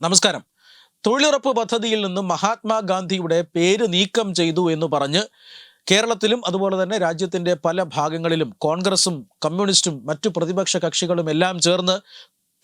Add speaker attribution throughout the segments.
Speaker 1: നമസ്കാരം. തൊഴിലുറപ്പ് പദ്ധതിയിൽ നിന്നും മഹാത്മാഗാന്ധിയുടെ പേര് നീക്കം ചെയ്തു എന്ന് പറഞ്ഞ് കേരളത്തിലും അതുപോലെ തന്നെ രാജ്യത്തിന്റെ പല ഭാഗങ്ങളിലും കോൺഗ്രസും കമ്മ്യൂണിസ്റ്റും മറ്റു പ്രതിപക്ഷ കക്ഷികളും എല്ലാം ചേർന്ന്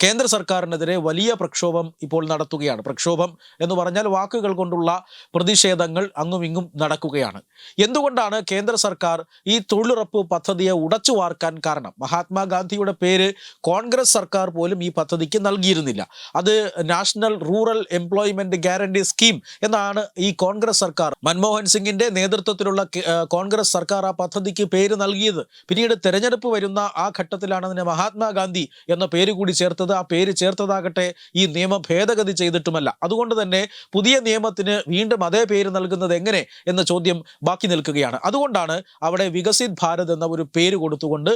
Speaker 1: കേന്ദ്ര സർക്കാരിനെതിരെ വലിയ പ്രക്ഷോഭം ഇപ്പോൾ നടത്തുകയാണ്. പ്രക്ഷോഭം എന്ന് പറഞ്ഞാൽ വാക്കുകൾ കൊണ്ടുള്ള പ്രതിഷേധങ്ങൾ അങ്ങും ഇങ്ങും നടക്കുകയാണ്. എന്തുകൊണ്ടാണ് കേന്ദ്ര സർക്കാർ ഈ തൊഴിലുറപ്പ് പദ്ധതിയെ ഉടച്ചു വാർക്കാൻ കാരണം? മഹാത്മാഗാന്ധിയുടെ പേര് കോൺഗ്രസ് സർക്കാർ പോലും ഈ പദ്ധതിക്ക് നൽകിയിരുന്നില്ല. അത് national rural employment guarantee scheme എന്നാണ് ഈ കോൺഗ്രസ് സർക്കാർ മൻമോഹൻ സിംഗിന്റെ നേതൃത്വത്തിലുള്ള കോൺഗ്രസ് സർക്കാർ ആ പദ്ധതിക്ക് പേര് നൽകിയത്. പിന്നീട് തെരഞ്ഞെടുപ്പ് വരുന്ന ആ ഘട്ടത്തിലാണ് അതിനെ മഹാത്മാഗാന്ധി എന്ന പേര് കൂടി ചേർത്തത് ആ പേര് ചേർത്തതാകട്ടെ ഈ നിയമ ഭേദഗതി ചെയ്തിട്ടുമല്ല. അതുകൊണ്ട് തന്നെ പുതിയ നിയമത്തിന് വീണ്ടും അതേ പേര് നൽകുന്നത് എങ്ങനെ എന്ന ചോദ്യം ബാക്കി നിൽക്കുകയാണ്. അതുകൊണ്ടാണ് അവിടെ വികസിത് ഭാരത് എന്ന ഒരു പേര് കൊടുത്തുകൊണ്ട്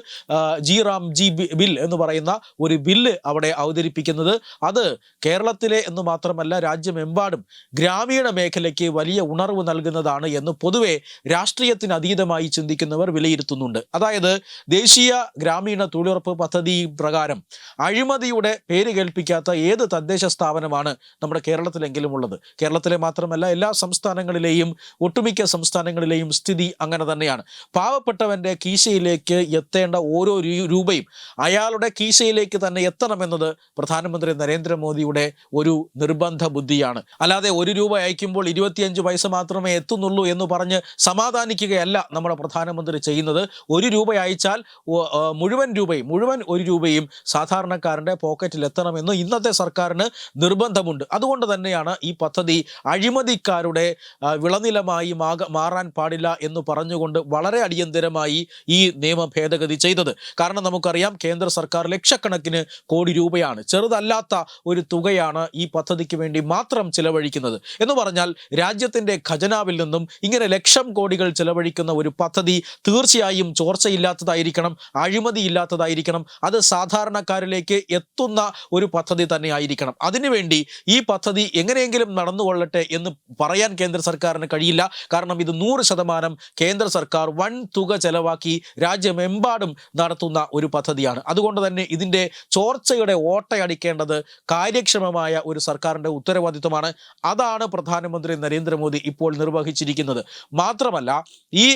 Speaker 1: ജി റാം ജി ബിൽ എന്ന് പറയുന്ന ഒരു ബില്ല് അവിടെ അവതരിപ്പിക്കുന്നത്. അത് കേരളത്തിലെ എന്ന് മാത്രമല്ല രാജ്യമെമ്പാടും ഗ്രാമീണ മേഖലയ്ക്ക് വലിയ ഉണർവ് നൽകുന്നതാണ് എന്ന് പൊതുവെ രാഷ്ട്രീയത്തിന് അതീതമായി ചിന്തിക്കുന്നവർ വിലയിരുത്തുന്നുണ്ട്. അതായത് ദേശീയ ഗ്രാമീണ തൊഴിലുറപ്പ് പദ്ധതി പ്രകാരം അഴിമതിയുടെ പേര് കേൾപ്പിക്കാത്ത ഏത് തദ്ദേശ സ്ഥാപനമാണ് നമ്മുടെ കേരളത്തിലെങ്കിലും ഉള്ളത്? കേരളത്തിലെ മാത്രമല്ല എല്ലാ സംസ്ഥാനങ്ങളിലെയും ഒട്ടുമിക്ക സംസ്ഥാനങ്ങളിലെയും സ്ഥിതി അങ്ങനെ തന്നെയാണ്. പാവപ്പെട്ടവന്റെ കീശയിലേക്ക് എത്തേണ്ട ഓരോ രൂപയും അയാളുടെ കീശയിലേക്ക് തന്നെ എത്തണമെന്നത് പ്രധാനമന്ത്രി നരേന്ദ്രമോദിയുടെ ഒരു നിർബന്ധ ബുദ്ധിയാണ്. അല്ലാതെ ഒരു രൂപ അയക്കുമ്പോൾ ഇരുപത്തിയഞ്ച് പൈസ മാത്രമേ എത്തുന്നുള്ളൂ എന്ന് പറഞ്ഞ് സമാധാനിക്കുകയല്ല നമ്മുടെ പ്രധാനമന്ത്രി ചെയ്യുന്നത്. ഒരു രൂപ അയച്ചാൽ മുഴുവൻ രൂപയും മുഴുവൻ ഒരു രൂപയും സാധാരണക്കാരന്റെ പോക്കറ്റിൽ എത്തണമെന്ന് ഇന്നത്തെ സർക്കാരിന് നിർബന്ധമുണ്ട്. അതുകൊണ്ട് തന്നെയാണ് ഈ പദ്ധതി അഴിമതിക്കാരുടെ വിളനിലമായി മാറാൻ പാടില്ല എന്ന് പറഞ്ഞുകൊണ്ട് വളരെ അടിയന്തരമായി ഈ നിയമ ഭേദഗതി ചെയ്തത്. കാരണം നമുക്കറിയാം കേന്ദ്ര സർക്കാർ ലക്ഷക്കണക്കിന് കോടി രൂപയാണ് ചെറുതല്ലാത്ത ഒരു തുകയാണ് ഈ പദ്ധതിക്ക് വേണ്ടി മാത്രം ചിലവഴിക്കുന്നത്. എന്ന് പറഞ്ഞാൽ രാജ്യത്തിന്റെ ഖജനാവിൽ നിന്നും ഇങ്ങനെ ലക്ഷം കോടികൾ ചിലവഴിക്കുന്ന ഒരു പദ്ധതി തീർച്ചയായും ചോർച്ചയില്ലാത്തതായിരിക്കണം അഴിമതിയില്ലാത്തതായിരിക്കണം. അത് സാധാരണക്കാരിലേക്ക് എത്തുന്ന ഒരു പദ്ധതി തന്നെ ആയിരിക്കണം അതിനുവേണ്ടി ഈ പദ്ധതി എങ്ങനെയെങ്കിലും നടന്നുകൊള്ളട്ടെ എന്ന് പറയാൻ കേന്ദ്ര സർക്കാരിന് കഴിയില്ല. കാരണം ഇത് നൂറ് ശതമാനം കേന്ദ്ര സർക്കാർ വൻ തുക ചെലവാക്കി രാജ്യമെമ്പാടും നടത്തുന്ന ഒരു പദ്ധതിയാണ്. അതുകൊണ്ട് തന്നെ ഇതിന്റെ ചോർച്ചയുടെ ഓട്ടയടിക്കേണ്ടത് കാര്യക്ഷമമായ ഒരു സർക്കാരിന്റെ ഉത്തരവാദിത്വമാണ്. അതാണ് പ്രധാനമന്ത്രി നരേന്ദ്രമോദി ഇപ്പോൾ നിർവഹിച്ചിരിക്കുന്നത്. മാത്രമല്ല ഈ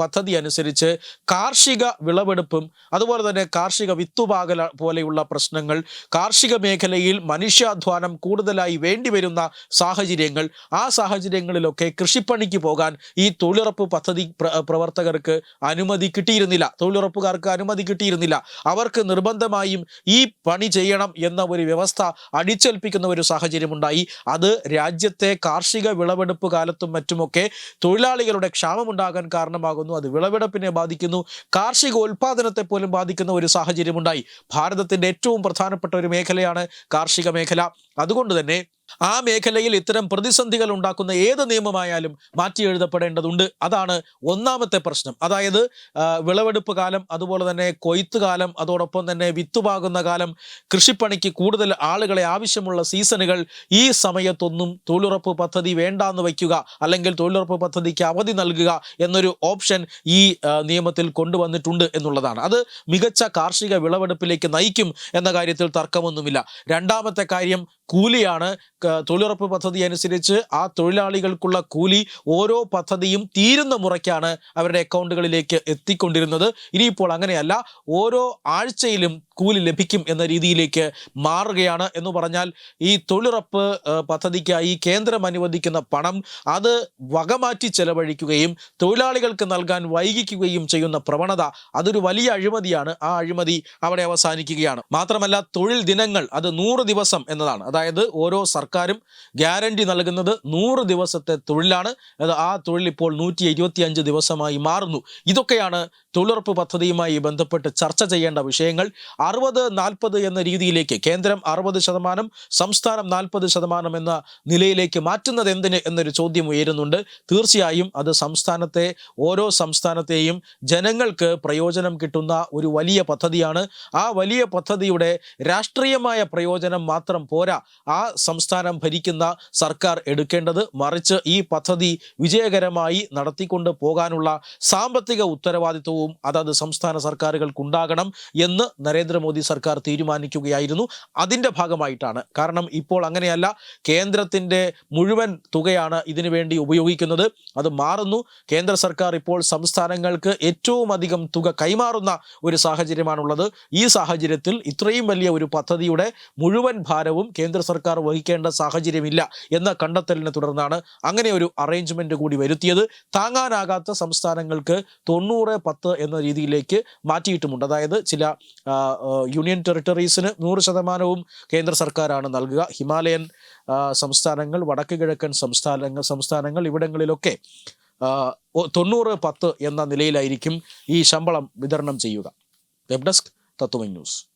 Speaker 1: പദ്ധതി അനുസരിച്ച് കാർഷിക വിളവെടുപ്പും അതുപോലെ തന്നെ കാർഷിക വിത്തുപാകല പോലെയുള്ള പ്രശ്നങ്ങൾ കാർഷിക മേഖലയിൽ മനുഷ്യാധ്വാനം കൂടുതലായി വേണ്ടിവരുന്ന സാഹചര്യങ്ങൾ ആ സാഹചര്യങ്ങളിലൊക്കെ കൃഷിപ്പണിക്ക് പോകാൻ ഈ തൊഴിലുറപ്പ് പദ്ധതി പ്ര- പ്രവർത്തകർക്ക് അനുമതി കിട്ടിയിരുന്നില്ല. തൊഴിലുറപ്പുകാർക്ക് അനുമതി കിട്ടിയിരുന്നില്ല. അവർക്ക് നിർബന്ധമായും ഈ പണി ചെയ്യണം എന്ന ഒരു വ്യവസ്ഥ അടിച്ചേൽപ്പിക്കുന്ന ഒരു സാഹചര്യമുണ്ടായി. അത് രാജ്യത്തെ കാർഷിക വിളവെടുപ്പ് കാലത്തും മറ്റുമൊക്കെ തൊഴിലാളികളുടെ ക്ഷാമമുണ്ടാകാൻ കാരണമാകുന്നു. അത് വിളവെടുപ്പിനെ ബാധിക്കുന്നു. കാർഷിക ഉൽപാദനത്തെ പോലും ബാധിക്കുന്ന ഒരു സാഹചര്യമുണ്ടായി. ഭാരതത്തിന്റെ ഏറ്റവും പ്രധാനപ്പെട്ട ഒരു മേഖലയാണ് കാർഷിക മേഖല. അതുകൊണ്ട് തന്നെ ആ മേഖലയിൽ ഇത്തരം പ്രതിസന്ധികൾ ഉണ്ടാക്കുന്ന ഏത് നിയമമായാലും മാറ്റി എഴുതപ്പെടേണ്ടതുണ്ട്. അതാണ് ഒന്നാമത്തെ പ്രശ്നം. അതായത് വിളവെടുപ്പ് കാലം അതുപോലെ തന്നെ കൊയ്ത്ത് കാലം അതോടൊപ്പം തന്നെ വിത്തുപാകുന്ന കാലം കൃഷിപ്പണിക്ക് കൂടുതൽ ആളുകളെ ആവശ്യമുള്ള സീസണുകൾ ഈ സമയത്തൊന്നും തൊഴിലുറപ്പ് പദ്ധതി വേണ്ടാന്ന് വയ്ക്കുക അല്ലെങ്കിൽ തൊഴിലുറപ്പ് പദ്ധതിക്ക് അവധി നൽകുക എന്നൊരു ഓപ്ഷൻ ഈ നിയമത്തിൽ കൊണ്ടുവന്നിട്ടുണ്ട് എന്നുള്ളതാണ്. അത് മികച്ച കാർഷിക വിളവെടുപ്പിലേക്ക് നയിക്കും എന്ന കാര്യത്തിൽ തർക്കമൊന്നുമില്ല. രണ്ടാമത്തെ കാര്യം കൂലിയാണ്. തൊഴിലുറപ്പ് പദ്ധതി അനുസരിച്ച് ആ തൊഴിലാളികൾക്കുള്ള കൂലി ഓരോ പദ്ധതിയും തീരുന്ന മുറയ്ക്കാണ് അവരുടെ അക്കൗണ്ടുകളിലേക്ക് എത്തിക്കൊണ്ടിരുന്നത്. ഇനിയിപ്പോൾ അങ്ങനെയല്ല ഓരോ ആഴ്ചയിലും കൂലി ലഭിക്കും എന്ന രീതിയിലേക്ക് മാറുകയാണ് എന്ന് പറഞ്ഞാൽ ഈ തൊഴിലുറപ്പ് പദ്ധതിക്കായി കേന്ദ്രം അനുവദിക്കുന്ന പണം അത് വകമാറ്റി ചെലവഴിക്കുകയും തൊഴിലാളികൾക്ക് നൽകാൻ വൈകിക്കുകയും ചെയ്യുന്ന പ്രവണത അതൊരു വലിയ അഴിമതിയാണ്. ആ അഴിമതി അവിടെ അവസാനിക്കുകയാണ്. മാത്രമല്ല തൊഴിൽ ദിനങ്ങൾ അത് നൂറ് ദിവസം എന്നതാണ്. അതായത് ഓരോ സർക്കാരും ഗ്യാരണ്ടി നൽകുന്നത് നൂറ് ദിവസത്തെ തൊഴിലാണ്. അത് ആ തൊഴിൽ ഇപ്പോൾ നൂറ്റി ഇരുപത്തിയഞ്ച് ദിവസമായി മാറുന്നു. ഇതൊക്കെയാണ് തൊഴിലുറപ്പ് പദ്ധതിയുമായി ബന്ധപ്പെട്ട് ചർച്ച ചെയ്യേണ്ട വിഷയങ്ങൾ. അറുപത് നാൽപ്പത് എന്ന രീതിയിലേക്ക് കേന്ദ്രം അറുപത് ശതമാനം സംസ്ഥാനം നാൽപ്പത് ശതമാനം എന്ന നിലയിലേക്ക് മാറ്റുന്നത് എന്തിന് എന്നൊരു ചോദ്യം ഉയരുന്നുണ്ട്. തീർച്ചയായും അത് സംസ്ഥാനത്തെ ഓരോ സംസ്ഥാനത്തെയും ജനങ്ങൾക്ക് പ്രയോജനം കിട്ടുന്ന ഒരു വലിയ പദ്ധതിയാണ്. ആ വലിയ പദ്ധതിയുടെ രാഷ്ട്രീയമായ പ്രയോജനം മാത്രം പോരാ. ആ സംസ്ഥാന സംസ്ഥാനം ഭരിക്കുന്ന സർക്കാർ എടുക്കേണ്ടത് മറിച്ച് ഈ പദ്ധതി വിജയകരമായി നടത്തിക്കൊണ്ട് പോകാനുള്ള സാമ്പത്തിക ഉത്തരവാദിത്വവും അതത് സംസ്ഥാന സർക്കാരുകൾക്കുണ്ടാകണം എന്ന് നരേന്ദ്രമോദി സർക്കാർ തീരുമാനിക്കുകയായിരുന്നു. അതിന്റെ ഭാഗമായിട്ടാണ്. കാരണം ഇപ്പോൾ അങ്ങനെയല്ല കേന്ദ്രത്തിന്റെ മുഴുവൻ തുകയാണ് ഇതിനുവേണ്ടി ഉപയോഗിക്കുന്നത്. അത് മാറുന്നു. കേന്ദ്ര സർക്കാർ ഇപ്പോൾ സംസ്ഥാനങ്ങൾക്ക് ഏറ്റവും അധികം തുക കൈമാറുന്ന ഒരു സാഹചര്യമാണുള്ളത്. ഈ സാഹചര്യത്തിൽ ഇത്രയും വലിയ ഒരു പദ്ധതിയുടെ മുഴുവൻ ഭാരവും കേന്ദ്ര സർക്കാർ വഹിക്കേണ്ട സാഹചര്യമില്ല എന്ന കണ്ടെത്തലിനെ തുടർന്നാണ് അങ്ങനെ ഒരു അറേഞ്ച്മെന്റ് കൂടി വരുത്തിയത്. താങ്ങാനാകാത്ത സംസ്ഥാനങ്ങൾക്ക് തൊണ്ണൂറ് പത്ത് എന്ന രീതിയിലേക്ക് മാറ്റിയിട്ടുമുണ്ട്. അതായത് ചില യൂണിയൻ ടെറിട്ടറീസിന് നൂറ് ശതമാനവും കേന്ദ്ര സർക്കാരാണ് നൽകുക. ഹിമാലയൻ സംസ്ഥാനങ്ങൾ വടക്ക് കിഴക്കൻ സംസ്ഥാനങ്ങൾ സംസ്ഥാനങ്ങൾ ഇവിടങ്ങളിലൊക്കെ തൊണ്ണൂറ് പത്ത് എന്ന നിലയിലായിരിക്കും ഈ ശമ്പളം വിതരണം ചെയ്യുക. വെബ് ഡെസ്ക് തത്വമൈ ന്യൂസ്